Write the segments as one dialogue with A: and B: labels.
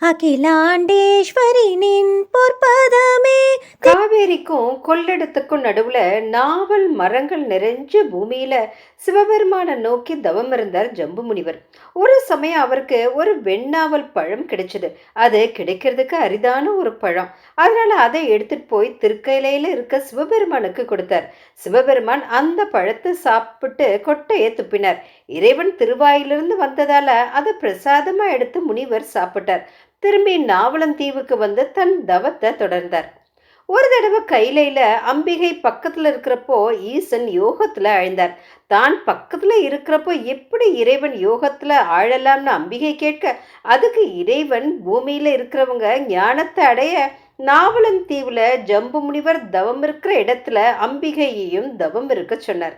A: அகிலாண்டேஸ்வரி நின் பொற்பதமே
B: காவேரிக்கும் கொள்ளிடத்துக்கும் நடுவில் நாவல் மரங்கள் நிறைஞ்ச பூமியில் சிவபெருமானை நோக்கி தவம் இருந்தார் ஜம்பு முனிவர் ஒரு சமயம் அவருக்கு ஒரு வெண்ணாவல் பழம் கிடைச்சது. அது கிடைக்கிறதுக்கு அரிதான ஒரு பழம். அதனால் அதை எடுத்துட்டு போய் திருக்கையிலையில் இருக்க சிவபெருமானுக்கு கொடுத்தார். சிவபெருமான் அந்த பழத்தை சாப்பிட்டு கொட்டையை துப்பினார். இறைவன் திருவாயிலிருந்து வந்ததால அதை பிரசாதமாக எடுத்து முனிவர் சாப்பிட்டார். திரும்பி நாவலந்தீவுக்கு வந்து தன் தவத்தை தொடர்ந்தார். ஒரு தடவை கைலையில் அம்பிகை பக்கத்தில் இருக்கிறப்போ ஈசன் யோகத்தில் ஆழ்ந்தார் தான் பக்கத்தில் இருக்கிறப்போ எப்படி இறைவன் யோகத்தில் ஆழலாம்னு அம்பிகை கேட்க அதுக்கு இறைவன் பூமியில் இருக்கிறவங்க ஞானத்தை அடைய நாவலந்தீவில் ஜம்பு முனிவர் தவம் இருக்கிற இடத்துல அம்பிகையையும் தவம் இருக்க சொன்னார்.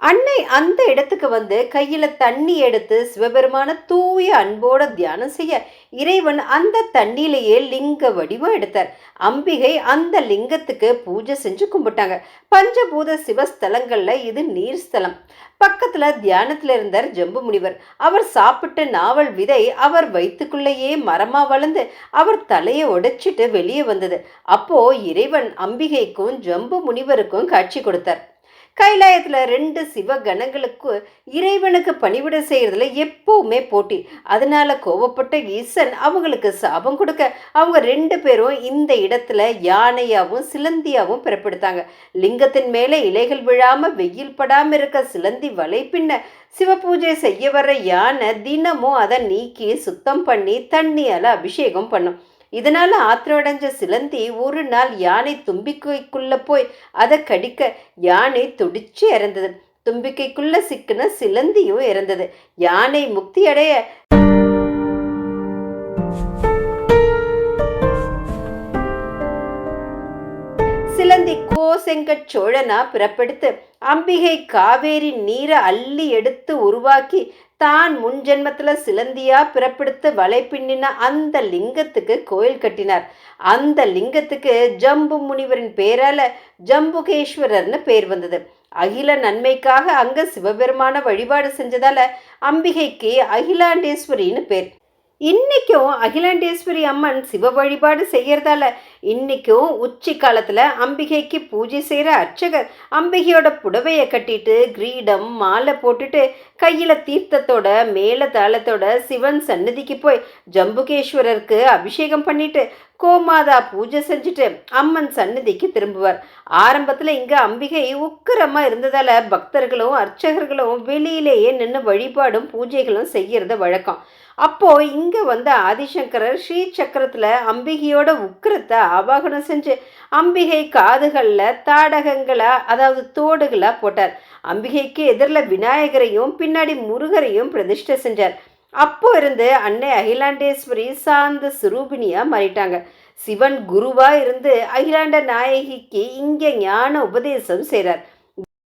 B: அன்னை அந்த இடத்துக்கு வந்து கையில தண்ணி எடுத்து சிவபெருமான தூய அன்போட தியானம் செய்ய இறைவன் அந்த தண்ணியிலேயே லிங்க வடிவம் எடுத்தார். அம்பிகை அந்த லிங்கத்துக்கு பூஜை செஞ்சு கும்பிட்டாங்க. பஞ்சபூத சிவஸ்தலங்கள்ல இது நீர் ஸ்தலம். பக்கத்துல தியானத்துல இருந்தார் ஜம்பு முனிவர். அவர் சாப்பிட்ட நாவல் விதை அவர் வயிற்றுக்குள்ளேயே மரமா வளர்ந்து அவர் தலையை உடைச்சிட்டு வெளியே வந்தது. அப்போ இறைவன் அம்பிகைக்கும் ஜம்பு முனிவருக்கும் காட்சி கொடுத்தார். கைலாயத்தில் ரெண்டு சிவகணங்களுக்கு இறைவனுக்கு பணிவிட செய்கிறதுல எப்போவுமே போட்டி. அதனால கோவப்பட்ட ஈசன் அவங்களுக்கு சாபம் கொடுக்க அவங்க ரெண்டு பேரும் இந்த இடத்துல யானையாகவும் சிலந்தியாகவும் பிறப்பெடுத்தாங்க. லிங்கத்தின் மேலே இலைகள் விழாமல் வெயில் படாமல் இருக்க சிலந்தி வலை பின்ன சிவபூஜை செய்ய வர்ற யானை தினமும் அதை நீக்கி சுத்தம் பண்ணி தண்ணியால் அபிஷேகம் பண்ணும். இதனால ஆத்திரமடைஞ்ச சிலந்தி ஒரு நாள் யானை தும்பிக்கைக்குள்ள போய் அதை கடிக்க யானை துடிச்சு இறந்தது. தும்பிக்கைக்குள்ள சிக்கின சிலந்தியும் இறந்தது. யானை முக்தி அடைய சிலந்தி கோசெங்கட் சோழனா பிறப்பெடுத்து அம்பிகை காவேரி நீரை அள்ளி எடுத்து உருவாக்கி தான் முன் ஜென்மத்துல சிலந்தியா பிறப்பெடுத்து வலை பின்னின அந்த லிங்கத்துக்கு கோயில் கட்டினார். அந்த லிங்கத்துக்கு ஜம்பு முனிவரின் பேரால ஜம்புகேஸ்வரர்னு பேர் வந்தது. அகில நன்மைக்காக அங்க சிவபெருமான வழிபாடு செஞ்சதால அம்பிகைக்கு அகிலாண்டேஸ்வரின்னு பேர். இன்னைக்கும் அகிலாண்டேஸ்வரி அம்மன் சிவ வழிபாடு செய்யறதால இன்னைக்கும் உச்சி காலத்துல அம்பிகைக்கு பூஜை செய்யற அர்ச்சகர் அம்பிகையோட புடவைய கட்டிட்டு கிரீடம் மாலை போட்டுட்டு கையில தீர்த்தத்தோட மேல தாளத்தோட சிவன் சன்னதிக்கு போய் ஜம்புகேஸ்வரருக்கு அபிஷேகம் பண்ணிட்டு கோமாதா பூஜை செஞ்சுட்டு அம்மன் சன்னதிக்கு திரும்புவார். ஆரம்பத்துல இங்க அம்பிகை உக்கிரமா இருந்ததால பக்தர்களும் அர்ச்சகர்களும் வெளியிலேயே நின்று வழிபாடும் பூஜைகளும் செய்கிறது வழக்கம். அப்போ இங்க வந்த ஆதிசங்கரர் ஸ்ரீ சக்கரத்துல அம்பிகையோட உக்கிரத்தை ஆவாகனம் செஞ்சு அம்பிகை காதுகளில் தாடகங்களை அதாவது தோடுகளா போட்டார். அம்பிகைக்கு எதிரில் விநாயகரையும் பின்னாடி முருகரையும் பிரதிஷ்டை செஞ்சார். அப்போ இருந்து அன்னை அகிலாண்டேஸ்வரி சாந்த சுரூபினியா மாறிட்டாங்க. சிவன் குருவா இருந்து அகிலாண்ட நாயகிக்கு இங்க ஞான உபதேசம் செய்கிறார்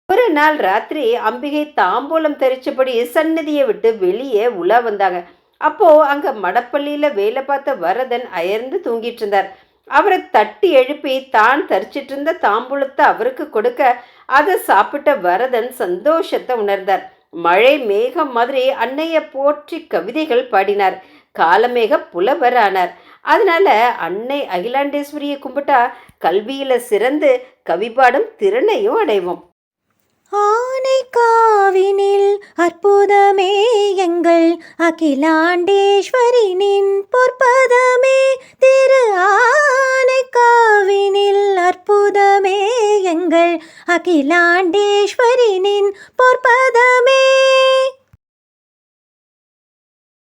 B: ஒரு நாள் ராத்திரி அம்பிகை தாம்பூலம் தரிச்சபடி சன்னதியை விட்டு வெளியே உலா வந்தாங்க. அப்போ அங்க மடப்பள்ளியில வேலை பார்த்த வரதன் அயர்ந்து தூங்கிட்டு இருந்தார். அவரை தட்டி எழுப்பி தான் தரிச்சிட்டு இருந்த தாம்பூலத்தை அவருக்கு கொடுக்க அதை சாப்பிட்ட வரதன் சந்தோஷத்தை உணர்ந்தார். மழை மேகம் மாதிரி அன்னைய போற்றி கவிதைகள் பாடினார். காலமேக புலவர் ஆனார் அதனால அன்னை அகிலாண்டேஸ்வரியை கும்பிட்டா கல்வியில சிறந்து கவிபாடும் திறனையும் அடைவோம்.
A: ஆனை காவினில் அற்புதமே எங்கள் அகிலாண்டேஸ்வரினின் பொற்பதமே. திரு ஆனை காவினில் அற்புதமே எங்கள் அகிலாண்டேஸ்வரினின் பொற்பதமே.